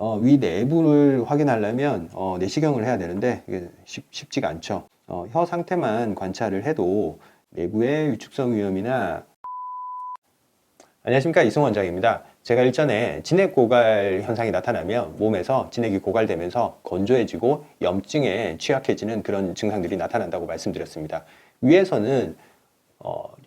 어, 위 내부를 확인하려면 어, 내시경을 해야 되는데 이게 쉽, 쉽지가 않죠. 어, 혀 상태만 관찰을 해도 내부의 위축성 위염이나 안녕하십니까 이승 원장입니다. 제가 일전에 진액 고갈 현상이 나타나면 몸에서 진액이 고갈되면서 건조해지고 염증에 취약해지는 그런 증상들이 나타난다고 말씀드렸습니다. 위에서는 어,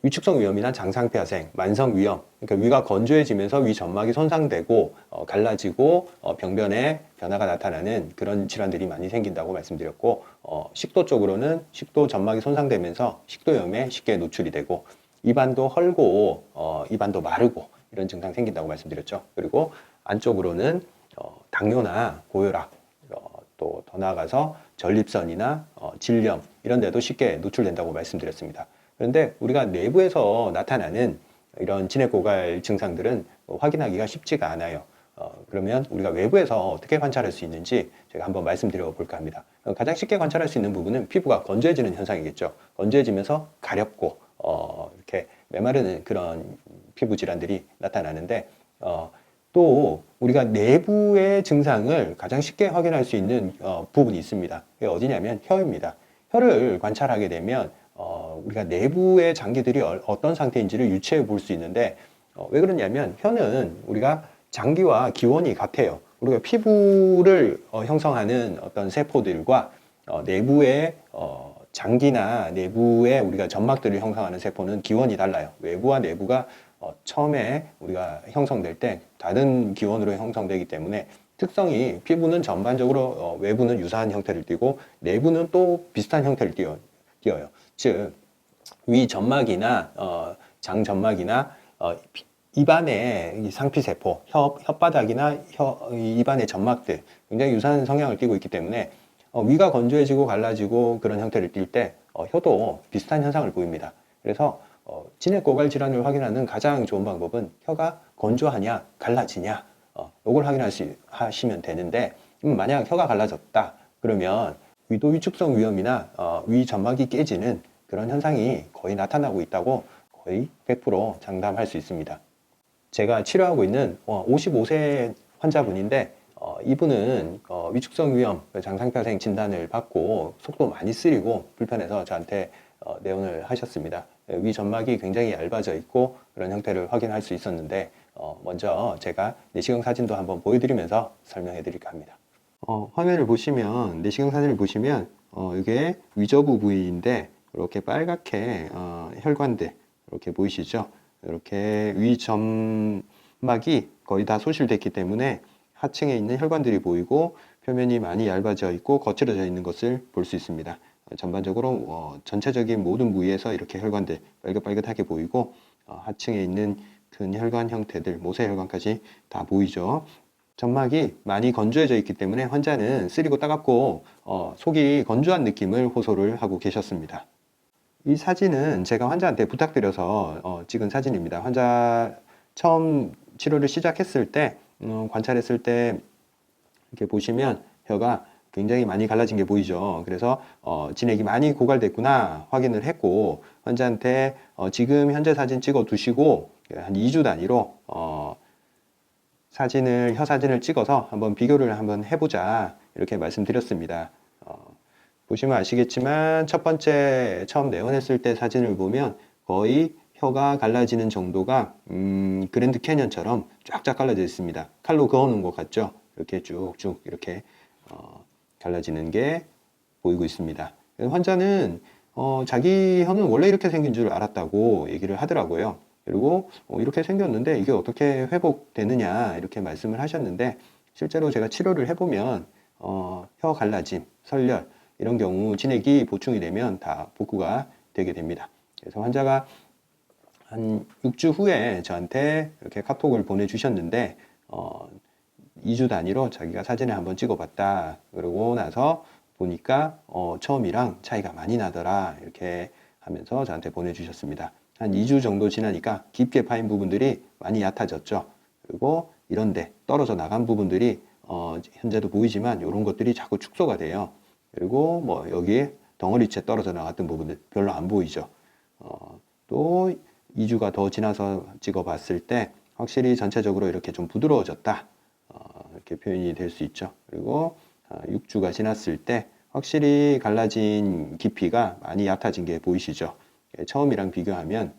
위축성 위염이나 장상폐하생, 만성 위염, 그러니까 위가 건조해지면서 위 점막이 손상되고 어, 갈라지고 어, 병변에 변화가 나타나는 그런 질환들이 많이 생긴다고 말씀드렸고 어, 식도 쪽으로는 식도 점막이 손상되면서 식도염에 쉽게 노출이 되고 입안도 헐고 어, 입안도 마르고 이런 증상 생긴다고 말씀드렸죠. 그리고 안쪽으로는 어, 당뇨나 고혈압 어, 또 더 나아가서 전립선이나 어, 질염 이런 데도 쉽게 노출된다고 말씀드렸습니다. 그런데 우리가 내부에서 나타나는 이런 진액 고갈 증상들은 어, 확인하기가 쉽지가 않아요. 어, 그러면 우리가 외부에서 어떻게 관찰할 수 있는지 제가 한번 말씀드려 볼까 합니다. 어, 가장 쉽게 관찰할 수 있는 부분은 피부가 건조해지는 현상이겠죠. 건조해지면서 가렵고 어, 이렇게 메마르는 그런 피부 질환들이 나타나는데 어, 또 우리가 내부의 증상을 가장 쉽게 확인할 수 있는 어, 부분이 있습니다. 그게 어디냐면 혀입니다. 혀를 관찰하게 되면 어, 우리가 내부의 장기들이 어- 어떤 상태인지를 유추해 볼 수 있는데 어, 왜 그러냐면 혀는 우리가 장기와 기원이 같아요. 우리가 피부를 어, 형성하는 어떤 세포들과 어, 내부의 어, 장기나 내부에 우리가 점막들을 형성하는 세포는 기원이 달라요. 외부와 내부가 어, 처음에 우리가 형성될 때 다른 기원으로 형성되기 때문에 특성이 피부는 전반적으로 어, 외부는 유사한 형태를 띠고 내부는 또 비슷한 형태를 띠어, 띄어요. 즉, 위 점막이나 어, 장 점막이나 어, 피- 입안의 이 상피세포, 혀, 혓바닥이나 혀, 이 입안의 점막들 굉장히 유사한 성향을 띠고 있기 때문에 어, 위가 건조해지고 갈라지고 그런 형태를 띌때 어, 혀도 비슷한 현상을 보입니다. 그래서 어, 진액 고갈 질환을 확인하는 가장 좋은 방법은 혀가 건조하냐 갈라지냐 어, 이걸 확인할 수 하시면 되는데 음, 만약 혀가 갈라졌다 그러면 위도 위축성 위염이나 어, 위 점막이 깨지는 그런 현상이 거의 나타나고 있다고 거의 100% 장담할 수 있습니다. 제가 치료하고 있는 55세 환자분인데 어, 이분은 어, 위축성 위염, 장상폐하생 진단을 받고 속도 많이 쓰리고 불편해서 저한테 어, 내원을 하셨습니다. 위 점막이 굉장히 얇아져 있고 그런 형태를 확인할 수 있었는데 어, 먼저 제가 내시경 사진도 한번 보여드리면서 설명해 드릴까 합니다. 어, 화면을 보시면 내시경 사진을 보시면 어, 이게 위저부 부위인데 이렇게 빨갛게 어, 혈관들 이렇게 보이시죠? 이렇게 위 점막이 거의 다 소실됐기 때문에 하층에 있는 혈관들이 보이고 표면이 많이 얇아져 있고 거칠어져 있는 것을 볼 수 있습니다. 어, 전반적으로 어, 전체적인 모든 부위에서 이렇게 혈관들 빨긋빨긋하게 보이고 어, 하층에 있는 큰 혈관 형태들, 모세혈관까지 다 보이죠. 점막이 많이 건조해져 있기 때문에 환자는 쓰리고 따갑고 어, 속이 건조한 느낌을 호소를 하고 계셨습니다. 이 사진은 제가 환자한테 부탁드려서 어, 찍은 사진입니다. 환자 처음 치료를 시작했을 때 음, 관찰했을 때 이렇게 보시면 혀가 굉장히 많이 갈라진 게 보이죠. 그래서 어, 진액이 많이 고갈됐구나 확인을 했고 환자한테 어, 지금 현재 사진 찍어 두시고 한 2주 단위로 어, 사진을 혀 사진을 찍어서 한번 비교를 한번 해보자 이렇게 말씀드렸습니다. 어, 보시면 아시겠지만 첫 번째 처음 내원했을 때 사진을 보면 거의 혀가 갈라지는 정도가 음, 그랜드 캐년처럼 쫙쫙 갈라져 있습니다. 칼로 그어놓은 것 같죠? 이렇게 쭉쭉 이렇게 어, 갈라지는 게 보이고 있습니다. 환자는 어, 자기 혀는 원래 이렇게 생긴 줄 알았다고 얘기를 하더라고요. 그리고 어, 이렇게 생겼는데 이게 어떻게 회복되느냐 이렇게 말씀을 하셨는데 실제로 제가 치료를 해보면 어, 혀 갈라짐, 설열 이런 경우 진액이 보충이 되면 다 복구가 되게 됩니다. 그래서 환자가 한 6주 후에 저한테 이렇게 카톡을 보내주셨는데 어, 2주 단위로 자기가 사진을 한번 찍어봤다. 그러고 나서 보니까 어, 처음이랑 차이가 많이 나더라. 이렇게 하면서 저한테 보내주셨습니다. 한 2주 정도 지나니까 깊게 파인 부분들이 많이 얕아졌죠. 그리고 이런데 떨어져 나간 부분들이 어, 현재도 보이지만 이런 것들이 자꾸 축소가 돼요. 그리고 뭐 여기에 덩어리째 떨어져 나갔던 부분들 별로 안 보이죠. 어, 또 2주가 더 지나서 찍어 봤을 때 확실히 전체적으로 이렇게 좀 부드러워졌다. 어, 이렇게 표현이 될 수 있죠. 그리고 6주가 지났을 때 확실히 갈라진 깊이가 많이 얕아진 게 보이시죠? 예, 처음이랑 비교하면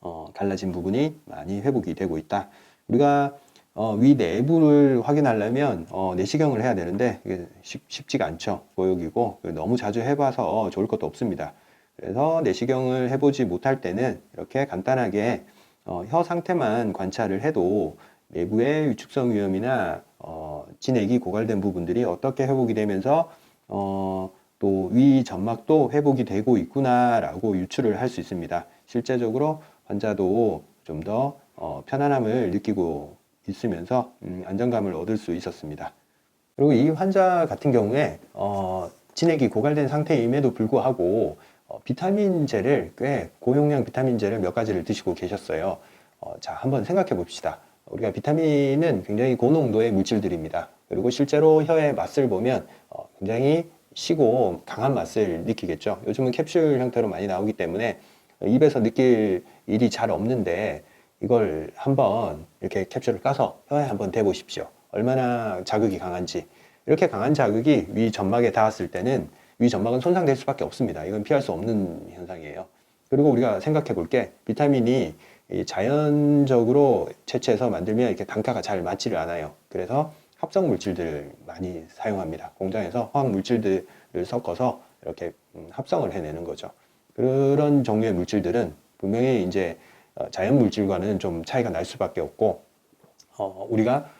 어, 갈라진 부분이 많이 회복이 되고 있다. 우리가 어, 위 내부를 확인하려면 어, 내시경을 해야 되는데 이게 쉽, 지가 않죠. 고역이고 너무 자주 해봐서 좋을 것도 없습니다. 그래서 내시경을 해보지 못할 때는 이렇게 간단하게 어, 혀 상태만 관찰을 해도 내부의 위축성 위험이나 어, 진액이 고갈된 부분들이 어떻게 회복이 되면서 어, 또 위 점막도 회복이 되고 있구나라고 유추를 할 수 있습니다. 실제적으로 환자도 좀더 어, 편안함을 느끼고 있으면서 음, 안정감을 얻을 수 있었습니다. 그리고 이 환자 같은 경우에 어, 진액이 고갈된 상태임에도 불구하고 어, 비타민제를 꽤 고용량 비타민제를 몇 가지를 드시고 계셨어요. 어, 자, 한번 생각해 봅시다. 우리가 비타민은 굉장히 고농도의 물질들입니다. 그리고 실제로 혀의 맛을 보면 어, 굉장히 시고 강한 맛을 느끼겠죠. 요즘은 캡슐 형태로 많이 나오기 때문에 입에서 느낄 일이 잘 없는데 이걸 한번 이렇게 캡슐을 까서 혀에 한번 대보십시오. 얼마나 자극이 강한지. 이렇게 강한 자극이 위 점막에 닿았을 때는 위 점막은 손상될 수밖에 없습니다. 이건 피할 수 없는 현상이에요. 그리고 우리가 생각해 볼 게 비타민이 자연적으로 채취해서 만들면 이렇게 단가가 잘 맞지를 않아요. 그래서 합성 물질들을 많이 사용합니다. 공장에서 화학 물질들을 섞어서 이렇게 음, 합성을 해내는 거죠. 그런 종류의 물질들은 분명히 이제 어, 자연 물질과는 좀 차이가 날 수밖에 없고 어, 우리가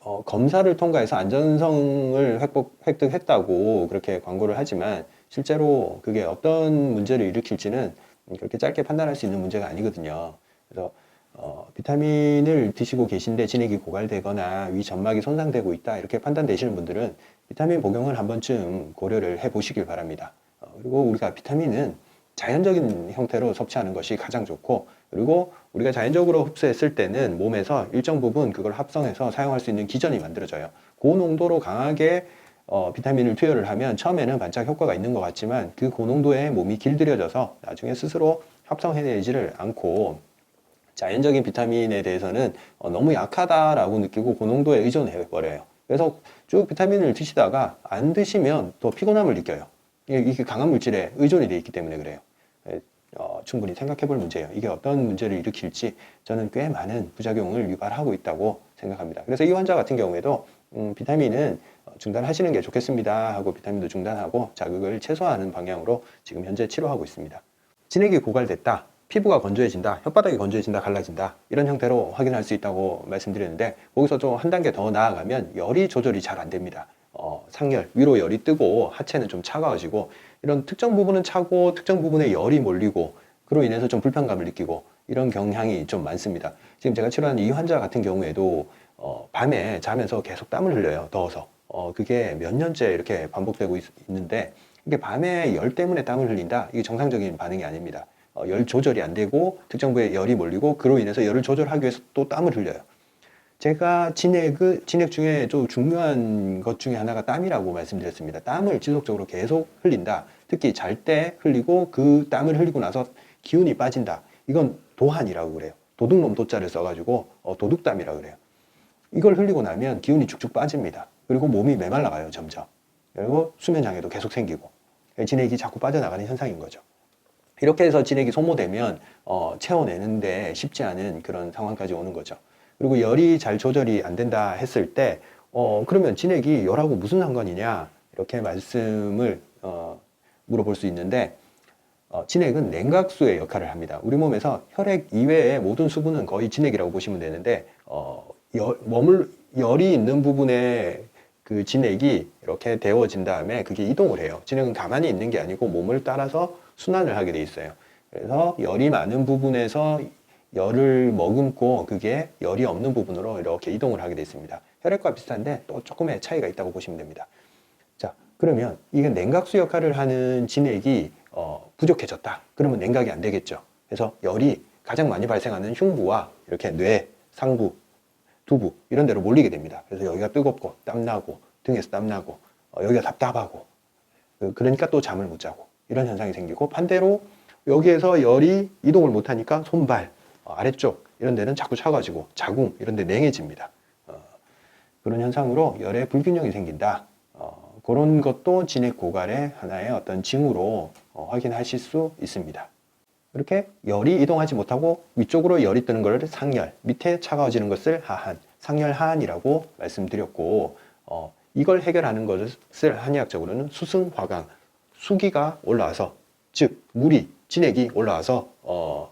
어, 검사를 통과해서 안전성을 획복, 획득했다고 그렇게 광고를 하지만 실제로 그게 어떤 문제를 일으킬지는 그렇게 짧게 판단할 수 있는 문제가 아니거든요. 그래서 어, 비타민을 드시고 계신데 진액이 고갈되거나 위 점막이 손상되고 있다 이렇게 판단되시는 분들은 비타민 복용을 한 번쯤 고려를 해 보시길 바랍니다. 어, 그리고 우리가 비타민은 자연적인 형태로 섭취하는 것이 가장 좋고 그리고 우리가 자연적으로 흡수했을 때는 몸에서 일정 부분 그걸 합성해서 사용할 수 있는 기전이 만들어져요. 고농도로 강하게 어, 비타민을 투여를 하면 처음에는 반짝 효과가 있는 것 같지만 그 고농도에 몸이 길들여져서 나중에 스스로 합성해내지를 않고 자연적인 비타민에 대해서는 어, 너무 약하다라고 느끼고 고농도에 의존해 버려요. 그래서 쭉 비타민을 드시다가 안 드시면 더 피곤함을 느껴요. 이게 강한 물질에 의존이 돼 있기 때문에 그래요. 예, 어, 충분히 생각해 볼 문제예요. 이게 어떤 문제를 일으킬지 저는 꽤 많은 부작용을 유발하고 있다고 생각합니다. 그래서 이 환자 같은 경우에도 음, 비타민은 어, 중단하시는 게 좋겠습니다 하고 비타민도 중단하고 자극을 최소화하는 방향으로 지금 현재 치료하고 있습니다. 진액이 고갈됐다. 피부가 건조해진다, 혓바닥이 건조해진다, 갈라진다 이런 형태로 확인할 수 있다고 말씀드렸는데 거기서 좀 한 단계 더 나아가면 열이 조절이 잘 안 됩니다. 어, 상열 위로 열이 뜨고 하체는 좀 차가워지고 이런 특정 부분은 차고 특정 부분에 열이 몰리고 그로 인해서 좀 불편감을 느끼고 이런 경향이 좀 많습니다. 지금 제가 치료하는 이 환자 같은 경우에도 어, 밤에 자면서 계속 땀을 흘려요. 더워서. 어, 그게 몇 년째 이렇게 반복되고 있, 있는데 이게 밤에 열 때문에 땀을 흘린다? 이게 정상적인 반응이 아닙니다. 어, 열 조절이 안 되고 특정 부에 열이 몰리고 그로 인해서 열을 조절하기 위해서 또 땀을 흘려요. 제가 진액, 진액 중에 좀 중요한 것 중에 하나가 땀이라고 말씀드렸습니다. 땀을 지속적으로 계속 흘린다. 특히 잘 때 흘리고 그 땀을 흘리고 나서 기운이 빠진다. 이건 도한이라고 그래요. 도둑놈 도자를 써가지고 어, 도둑땀이라고 그래요. 이걸 흘리고 나면 기운이 쭉쭉 빠집니다. 그리고 몸이 메말라가요, 점점. 그리고 수면 장애도 계속 생기고 진액이 자꾸 빠져나가는 현상인 거죠. 이렇게 해서 진액이 소모되면 어, 채워내는데 쉽지 않은 그런 상황까지 오는 거죠. 그리고 열이 잘 조절이 안 된다 했을 때 어, 그러면 진액이 열하고 무슨 상관이냐 이렇게 말씀을 어, 물어볼 수 있는데 어, 진액은 냉각수의 역할을 합니다. 우리 몸에서 혈액 이외의 모든 수분은 거의 진액이라고 보시면 되는데 어, 열, 머물 열이 있는 부분에 그 진액이 이렇게 데워진 다음에 그게 이동을 해요. 진액은 가만히 있는 게 아니고 몸을 따라서 순환을 하게 돼 있어요. 그래서 열이 많은 부분에서 열을 머금고 그게 열이 없는 부분으로 이렇게 이동을 하게 돼 있습니다. 혈액과 비슷한데 또 조금의 차이가 있다고 보시면 됩니다. 자, 그러면 이게 냉각수 역할을 하는 진액이 어, 부족해졌다. 그러면 냉각이 안 되겠죠. 그래서 열이 가장 많이 발생하는 흉부와 이렇게 뇌, 상부, 두부 이런 데로 몰리게 됩니다. 그래서 여기가 뜨겁고 땀나고 등에서 땀나고 어, 여기가 답답하고 그, 그러니까 또 잠을 못 자고 이런 현상이 생기고 반대로 여기에서 열이 이동을 못하니까 손발 어, 아래쪽 이런 데는 자꾸 차가지고 자궁 이런 데 냉해집니다. 어, 그런 현상으로 열에 불균형이 생긴다. 어, 그런 것도 진액 고갈의 하나의 어떤 징후로 어, 확인하실 수 있습니다. 이렇게 열이 이동하지 못하고 위쪽으로 열이 뜨는 것을 상열, 밑에 차가워지는 것을 하한, 상열 하한이라고 말씀드렸고 어, 이걸 해결하는 것을 한의학적으로는 수승 화강, 수기가 올라와서 즉 물이 진액이 올라와서 어,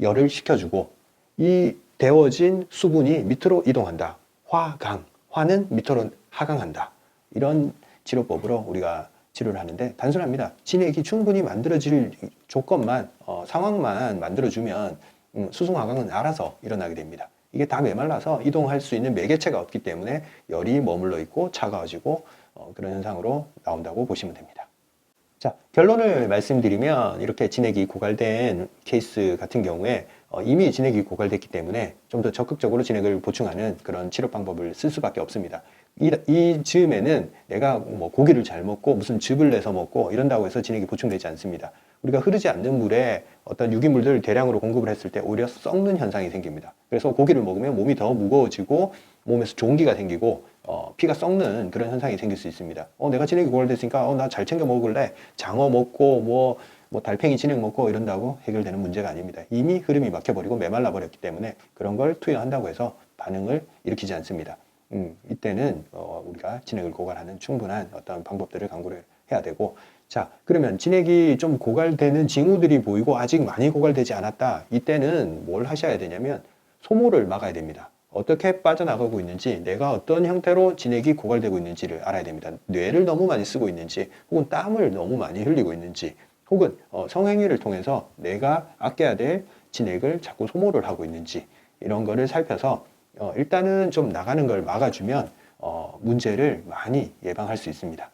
열을 식혀주고 이 데워진 수분이 밑으로 이동한다. 화강, 화는 밑으로 하강한다. 이런 치료법으로 우리가 치료를 하는데 단순합니다. 진액이 충분히 만들어질 조건만 어, 상황만 만들어주면 음, 수승화강은 알아서 일어나게 됩니다. 이게 다 메말라서 이동할 수 있는 매개체가 없기 때문에 열이 머물러 있고 차가워지고 어, 그런 현상으로 나온다고 보시면 됩니다. 자, 결론을 말씀드리면 이렇게 진액이 고갈된 케이스 같은 경우에 어, 이미 진액이 고갈됐기 때문에 좀 더 적극적으로 진액을 보충하는 그런 치료 방법을 쓸 수밖에 없습니다. 이, 이 즈음에는 내가 뭐 고기를 잘 먹고 무슨 즙을 내서 먹고 이런다고 해서 진액이 보충되지 않습니다. 우리가 흐르지 않는 물에 어떤 유기물들을 대량으로 공급을 했을 때 오히려 썩는 현상이 생깁니다. 그래서 고기를 먹으면 몸이 더 무거워지고 몸에서 종기가 생기고 어, 피가 썩는 그런 현상이 생길 수 있습니다. 어, 내가 진액이 고갈됐으니까 어, 나 잘 챙겨 먹을래. 장어 먹고 뭐, 뭐 달팽이 진액 먹고 이런다고 해결되는 문제가 아닙니다. 이미 흐름이 막혀버리고 메말라 버렸기 때문에 그런 걸 투여한다고 해서 반응을 일으키지 않습니다. 음, 이때는 어, 우리가 진액을 고갈하는 충분한 어떤 방법들을 강구를 해야 되고. 자 그러면 진액이 좀 고갈되는 징후들이 보이고 아직 많이 고갈되지 않았다. 이때는 뭘 하셔야 되냐면 소모를 막아야 됩니다. 어떻게 빠져나가고 있는지 내가 어떤 형태로 진액이 고갈되고 있는지를 알아야 됩니다. 뇌를 너무 많이 쓰고 있는지 혹은 땀을 너무 많이 흘리고 있는지 혹은 어, 성행위를 통해서 내가 아껴야 될 진액을 자꾸 소모를 하고 있는지 이런 거를 살펴서 어, 일단은 좀 나가는 걸 막아주면 어, 문제를 많이 예방할 수 있습니다.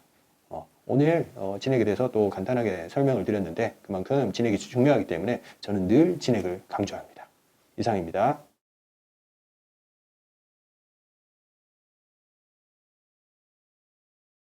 어, 오늘 어, 진액에 대해서 또 간단하게 설명을 드렸는데 그만큼 진액이 중요하기 때문에 저는 늘 진액을 강조합니다. 이상입니다.